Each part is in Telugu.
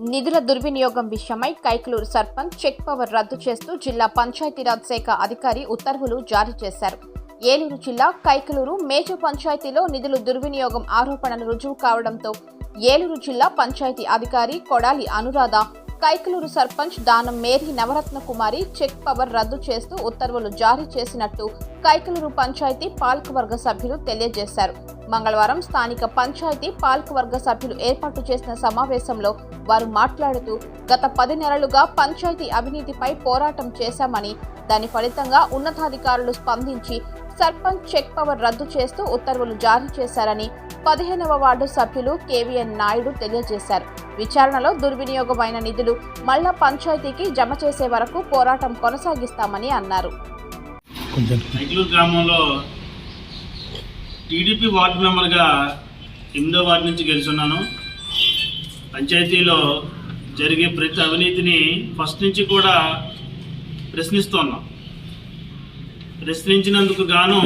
నిధుల దుర్వినియోగం విషయమై కైకలూరు సర్పంచ్ చెక్ పవర్ రద్దు చేస్తూ జిల్లా పంచాయతీరాజ్ శాఖ అధికారి ఉత్తర్వులు జారీ చేశారు. ఏలూరు జిల్లా కైకలూరు మేజర్ పంచాయతీలో నిధులు దుర్వినియోగం ఆరోపణలు రుజువు కావడంతో ఏలూరు జిల్లా పంచాయతీ అధికారి Kodali Anuradha Kaikaluru sarpanch Danam Mary Navaratna Kumari check power రద్దు చేస్తూ ఉత్తర్వులు జారీ చేసినట్టు కైకలూరు పంచాయతీ పాలకవర్గ సభ్యులు తెలియజేశారు. మంగళవారం స్థానిక పంచాయతీ పాలకవర్గ సభ్యులు ఏర్పాటు చేసిన సమావేశంలో వారు మాట్లాడుతూ గత పది నెలలుగా పంచాయతీ అవినీతిపై పోరాటం చేశామని దాని ఫలితంగా ఉన్నతాధికారులు స్పందించి సర్పంచ్ చెక్ పవర్ రద్దు చేస్తూ ఉత్తర్వులు జారీ చేశారని పదిహేనవ వార్డు సభ్యులు కేవీఎన్ నాయుడు తెలియజేశారు. విచారణలో దుర్వినియోగమైన నిధులు మళ్ళా పంచాయతీకి జమ చేసే వరకు పోరాటం కొనసాగిస్తామని అన్నారు. గ్రామంలో టీడీపీ వార్డు మెంబర్గా ఎనిమిదో వార్డు నుంచి గెలుచున్నాను. పంచాయతీలో జరిగే ప్రతి అవినీతిని ఫస్ట్ నుంచి కూడా ప్రశ్నిస్తున్నాం ప్రశ్నించినందుకు గాను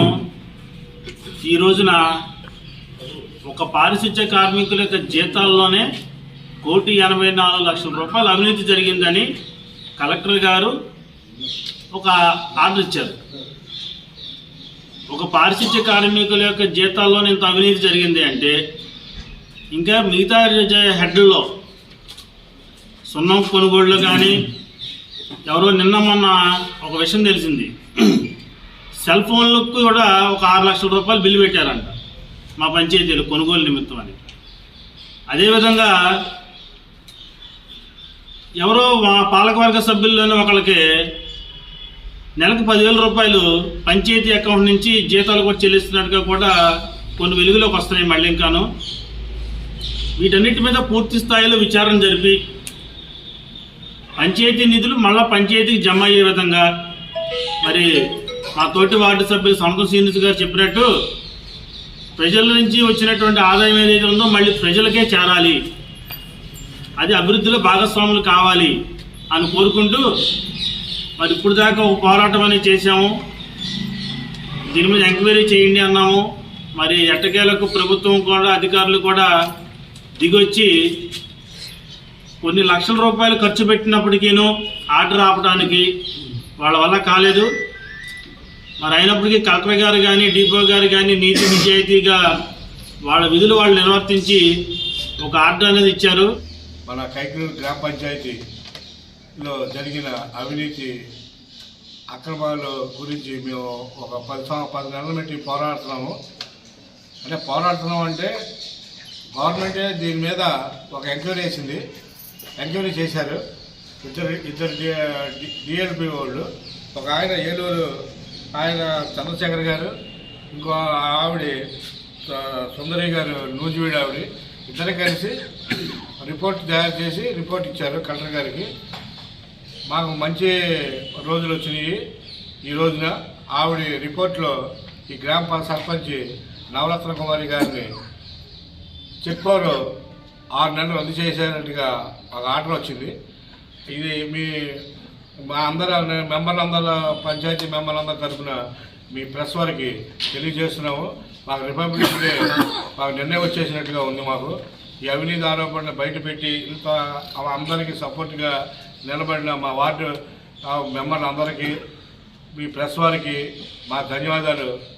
ఈ రోజున ఒక పారిశుధ్య కార్మికుల యొక్క జీతాల్లోనే కోటి ఎనభై నాలుగు లక్షల రూపాయలు అవినీతి జరిగిందని కలెక్టర్ గారు ఒక ఆర్డర్ ఇచ్చారు. ఒక పారిశుద్ధ్య కార్మికుల యొక్క జీతాల్లో ఇంత అవినీతి జరిగింది అంటే ఇంకా మిగతా జ- సున్నం కొనుగోళ్ళు కానీ ఎవరో నిన్న మొన్న ఒక విషయం తెలిసింది. సెల్ ఫోన్లకు కూడా ఒక ఆరు లక్షల రూపాయలు బిల్లు పెట్టారంట మా పంచాయతీలు కొనుగోలు నిమిత్తం అని. అదేవిధంగా ఎవరో మా పాలకవర్గ సభ్యుల్లోనే ఒకళ్ళకి నెలకు పదివేల రూపాయలు పంచాయతీ అకౌంట్ నుంచి జీతాలు కూడా చెల్లిస్తున్నట్టుగా కూడా కొన్ని వెలుగులోకి వస్తున్నాయి మళ్ళీ ఇంకాను వీటన్నిటి మీద పూర్తి స్థాయిలో విచారణ జరిపి పంచాయతీ నిధులు మళ్ళా పంచాయతీకి జమ అయ్యే విధంగా మరి మా తోటి వార్డు సభ్యులు సొంత శ్రీనివాస్ గారు చెప్పినట్టు ప్రజల నుంచి వచ్చినటువంటి ఆదాయం ఏదైతే ఉందో మళ్ళీ ప్రజలకే చేరాలి. అది అభివృద్ధిలో భాగస్వాములు కావాలి అని కోరుకుంటూ మరి ఇప్పుడు దాకా ఒక పోరాటం అనేది చేశాము. దీని మీద ఎంక్వైరీ చేయండి అన్నాము. మరి ఎట్టకేలకు ప్రభుత్వం కూడా అధికారులు కూడా దిగొచ్చి కొన్ని లక్షల రూపాయలు ఖర్చు పెట్టినప్పటికీను ఆర్డర్ ఆపడానికి వాళ్ళ వల్ల కాలేదు. మరి అయినప్పటికీ కలెక్టర్ గారు కానీ డిపో గారు కానీ నీతి నిజాయితీగా వాళ్ళ విధులు వాళ్ళు నిర్వర్తించి ఒక ఆర్డర్ అనేది ఇచ్చారు. మన కైకూరు గ్రామ లో జరిగిన అవినీతి అక్రమాల గురించి మేము ఒక పది పది నెలల బట్టి పోరాడుతున్నాము. అంటే పోరాడుతున్నాం అంటే గవర్నమెంటే దీని మీద ఒక ఎంక్వైరీ వేసింది ఎంక్వైరీ చేశారు. ఇద్దరు ఇద్దరు డిఎల్పి వాళ్ళు. ఒక ఆయన ఏలూరు ఆయన చంద్రశేఖర్ గారు ఇంకో ఆవిడ సుందరి గారు నూజివీడు ఆవిడ. ఇద్దరు కలిసి రిపోర్ట్ తయారు చేసి రిపోర్ట్ ఇచ్చారు కలెక్టర్ గారికి. మాకు మంచి రోజులు వచ్చినాయి. ఈ రోజున ఆవిడ రిపోర్ట్లో ఈ గ్రామ సర్పంచ్ నవరత్న కుమారి గారిని చెప్పారు. ఆరు నెలలు రద్దు చేసేటట్టుగా ఒక ఆర్డర్ వచ్చింది. ఇది మీ మా అందరూ మెంబర్లందరూ పంచాయతీ మెంబర్లందరి తరఫున మీ ప్రెస్ వారికి తెలియజేస్తున్నాము. మాకు రిపబ్లిక్ డే మాకు నిర్ణయం వచ్చేసినట్టుగా ఉంది మాకు. ఈ అవినీతి ఆరోపణలు బయటపెట్టి ఇంత అందరికీ సపోర్ట్గా నిలబడిన మా వార్డు ఆ, మెంబర్లందరికీ మీ ప్రెస్ వారికి మా ధన్యవాదాలు.